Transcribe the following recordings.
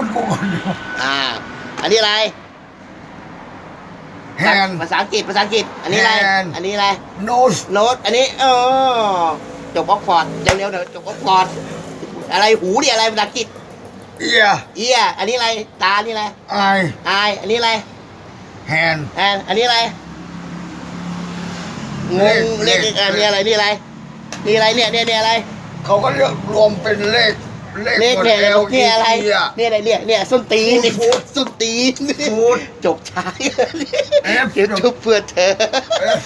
คนกูคนเดียวอ่า อันนี้อะไรแฮน ภาษาอังกฤษภาษาอังกฤษ อันนี้อะไร hand อันนี้อะไร โนสโน้ต อันนี้ เออ จบออกฟอร์ดเร็วๆเดี๋ยวจบออกฟอร์ดอะไรหูดิอะไรภาษาอังกฤษ เอียเอียอันนี้อะไร ตา นี่อะไรไออาย อันนี้อะไรแฮน แอนอันนี้อะไร งเลงขเลขเลขอะนี่อะไร นี่อะไร นี่อะไรเนี่ยเนี่ยเนี่ยอะไร เขาก็เรียกรวมเป็นเลข เลขเลขหมดเนี่ยแล้วเนี่ยอะไรเอียเนี่ยอะไรเนี่ยเนี่ยส้นตีนฟูดส้นตีนฟูดจบช้าเอฟเดี๋ยวชุบเพื่อเธอเอฟ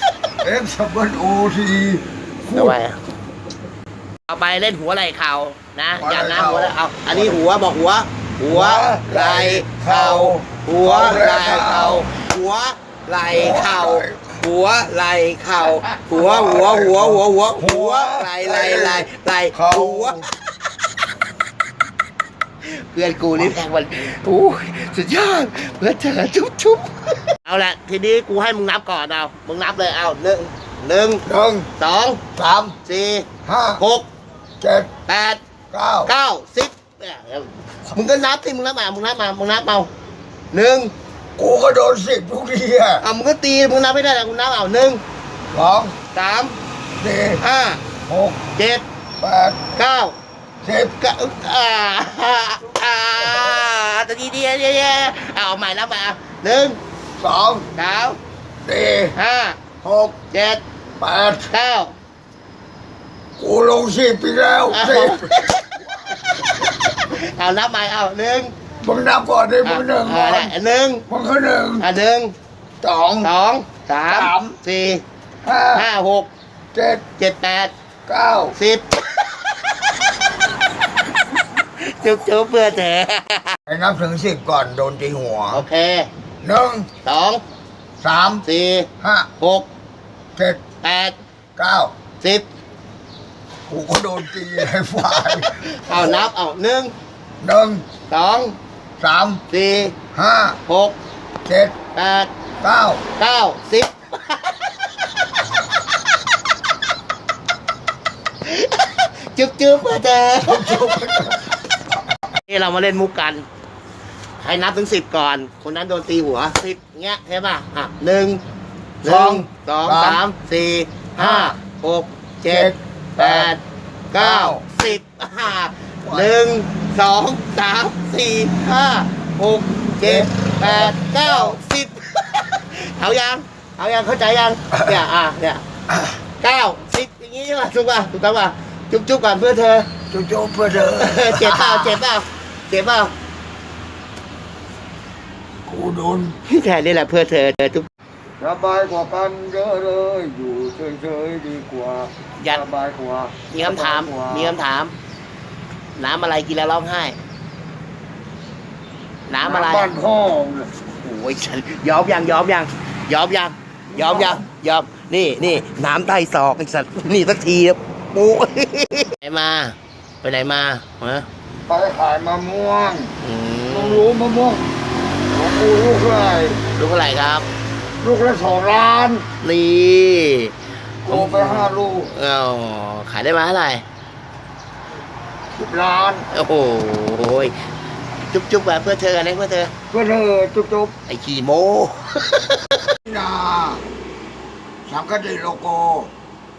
เอฟสเบิลโอทีฟูเอาดไปเอาไปเล่นหัวไหล่เข่านะหัวไหล่อย่างนะเข่าหัวไหล่เอาอันนี้หัวบอกหัว หัวไหล่เข่าหัวไหล่เข่าหัวไหล่เข่าหัวไหล่เข่าหัวหัวหัวหัวหัวหัวไหล่ไหล่ไหล่ไหล่เขาหัว เพื่อนกูนี่แพงวันโอ้ยสุดยอดเพื่อนเธอชุบชุบเอาละทีนี้กูให้มึงนับก่อนเอามึงนับเลยเอาหนึ่งหนึ่งหนึ่งสองสามสี่ห้าหกเจ็ดแปดเก้าเก้าสิบเนี่ยมึงก็นับที่มึงนับมามึงนับมามึงนับเอาหนึ่งกูก็โดนสิบทุกทีอะเอามึงก็ตีมึงนับไม่ได้แล้วมึงนับเอาหนึ่งสองสามสี่ห้าหกเจ็ดแปดเก้า สิบก็อ่าอ่าอ่าตะกี้เดียวเดียวเดียวเอาเอาใหม่นับมาหนึ่งสองสามสี่ห้าหกเจ็ดแปดเก้ากูลงสิบไปแล้วเอาสิบเอานับใหม่เอาหนึ่งมึงนับก่อนดิมึงหนึ่งอ่าก่อได้นหนึ่งมึงก็หนึ่งอ่าหนึ่งสองสองสาสามมสี่ห้าห้าหกเจ็ดเจ็ดแปดเก้าสิบ จุ๊บจุ๊บเพื่อเธอให้นับถึงสิบก่อนโดนตีหัวโอเคหนึ่งสองสามสี่ห้าหกเจ็ดแปดเก้าสิบกูก็โดนตีให้ฝ่ายเอานับเอาหนึ่งหนึ่งสองสามสี่ห้าหกเจ็ดแปดเก้าเก้าสิบจุ๊บจุ๊บเพื่อเธอนี่ เรามาเล่นมุกกันใครนับถึงสิบก่อน คนนั้นโดนตีหัวสิบเงี้ยใช่ป่ะอะหนึ่งหนึ่งสองสามสี่ห้าหกเจ็ดแปดเก้าสิบห้าหนึ่งสองสามสี่ห้าหกเจ็ดแปดเก้าสิบเอายังเอายังเข้าใจยังเนี่ยอะเนี่ยเก้าสิบอย่างงี้ใช่ป่ะถูกป่ะถูกต้องป่ะจุ๊บจุ๊บก่อนเพื่อเธอจุ๊บจุ๊บเพื่อเธอเจ็บเปล่าเจ็บเปล่า เจ็บเปล่ากูโดนแค่นี้แหละเพื่อเธอเธอทุกสบายกว่ากันเยอะเลยอยู่เฉยๆดีกว่ายันสบายกว่ามีคำถาม สบยกว่มีคำถาม น้ำอะไรกินแล้วร้องไห้ น้ำอะไรบ้านพ่อเนี่ยโอ้ยฉันยอมยังยอมยังยอมยังยอมยังยอมนี่นี่น้ำใต้ศอกไอ้สัตว์นี่สักทีปูไหนมา ไปไหนมาฮะ ไปขายมะม่วงอืมึงมรู้มะม่วงของกูลูกอะไรลูกอะไรครับ ลูกละสองล้านนี่โตไปห้าลูกเออขายได้มาเท่าไหร่สิบล้าน โอ้โหยจุ๊บจุ๊บแบบเพื่อเธออะไรเพื่อเธอ เพื่อเธอจุ๊บจุ๊บไอ้ขี่โมนาสังคติโลโก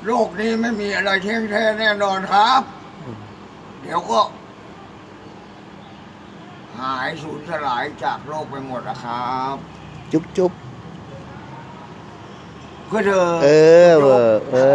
โลกนี้ไม่มีอะไรเที่ยงแท้แน่นอนครับ เดี๋ยวก็หายสูญสลายจากโลกไปหมดนะครับ จุ๊บจุ๊บเพื่อเธอ เออเออเออ